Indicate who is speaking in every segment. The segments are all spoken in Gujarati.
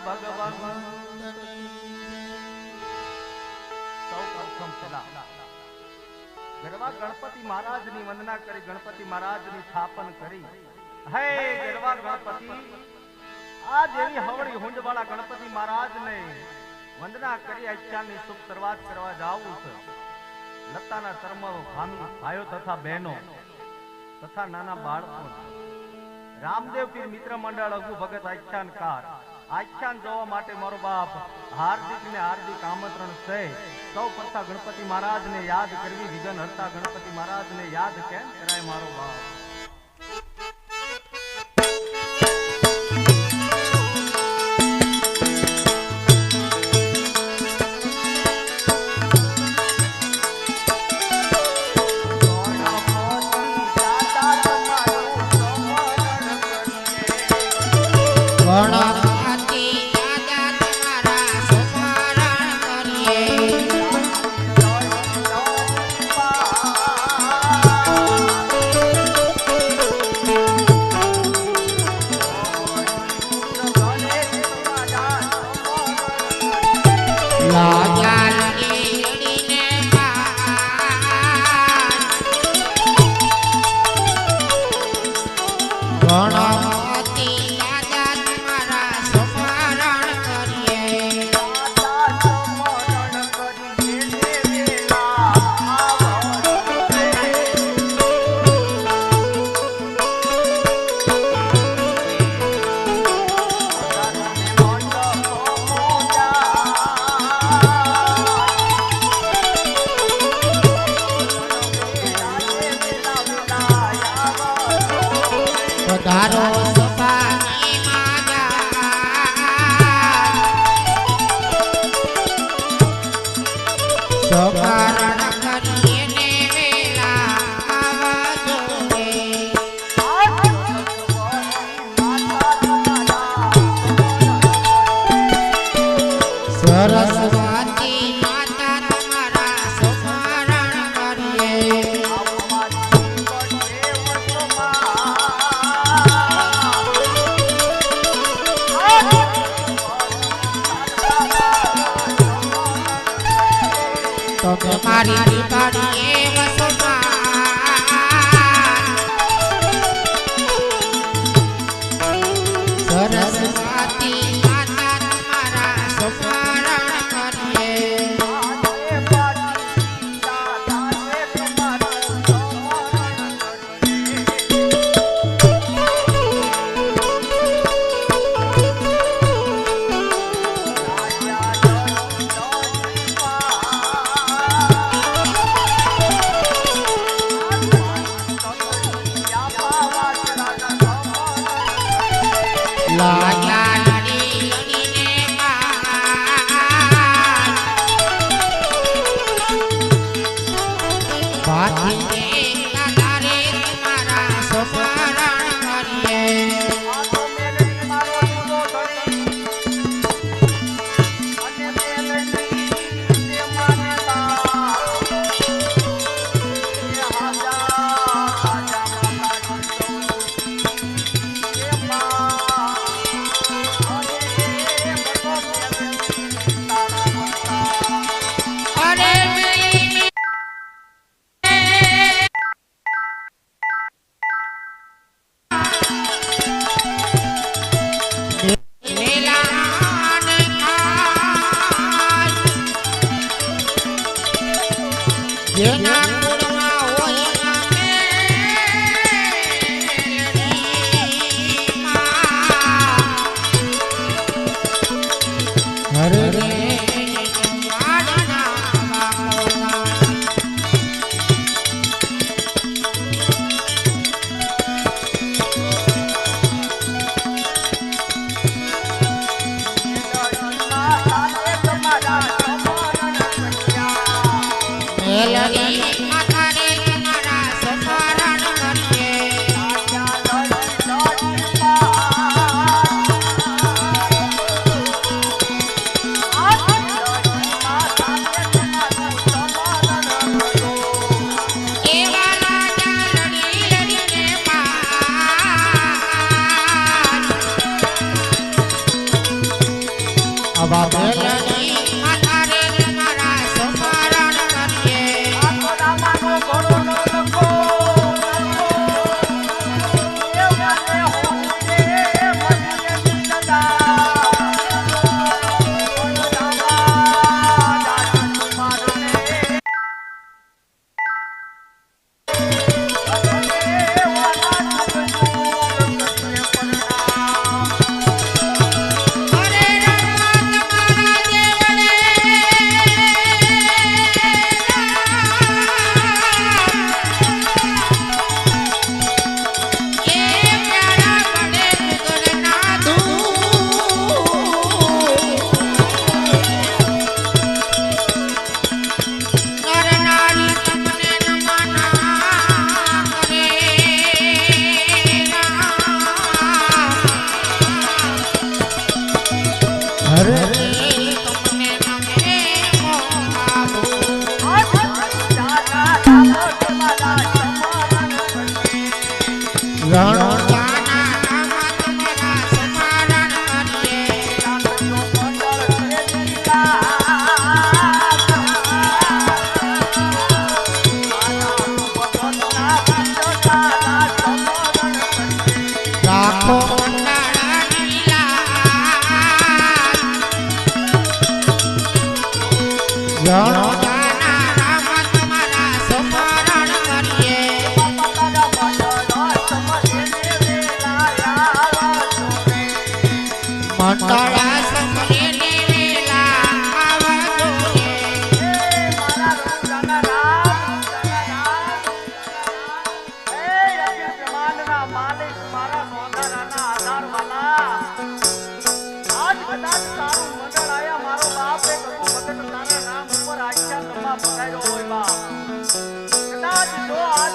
Speaker 1: ભગવાન સૌ પ્રથમ પેલા ગરવા ગણપતિ મહારાજની વંદના કરી, ગણપતિ મહારાજની સ્થાપન કરી. હે ગરવા ગણપતિ, આ જેવી હવળી હુંડવાળા ગણપતિ મહારાજને વંદના કરી અત્યારની શુભ શરૂઆત કરવા જાવું છે. લતાના કર્મો ભામી ભાઈઓ તથા બહેનો તથા નાના બાળકો. રામદેવ પીર મિત્ર મંડળ અગુ ભગત આખ્યાનકાર. આખ્યાન જોવા માટે મારો બાપ હાર્દિક ને હાર્દિક આમંત્રણ છે. સૌ પ્રથા ગણપતિ મહારાજ ને યાદ કરવી, વિઘન હરતા ગણપતિ મહારાજ ને યાદ કેમ કરાય મારો બાપ?
Speaker 2: ગણપતિ તમે મારી બાર
Speaker 1: la la ना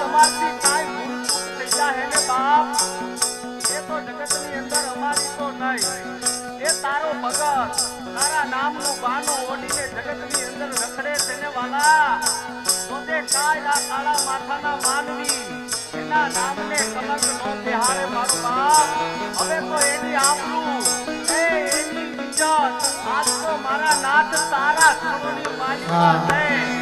Speaker 1: અમારથી અંદર અમારી એ તારો ભગત નામનું બાનું ઓઢીને અંદર રખડે તેને વાલા. તો તે કાયદા કાળા એના નામને મારા નાથ તારા ગુરુની માલિકા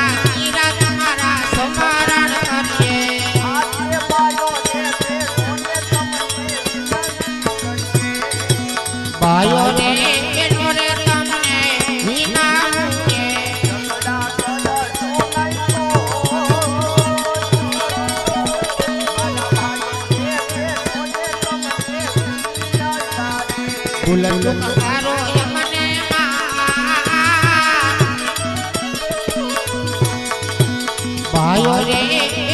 Speaker 1: হরে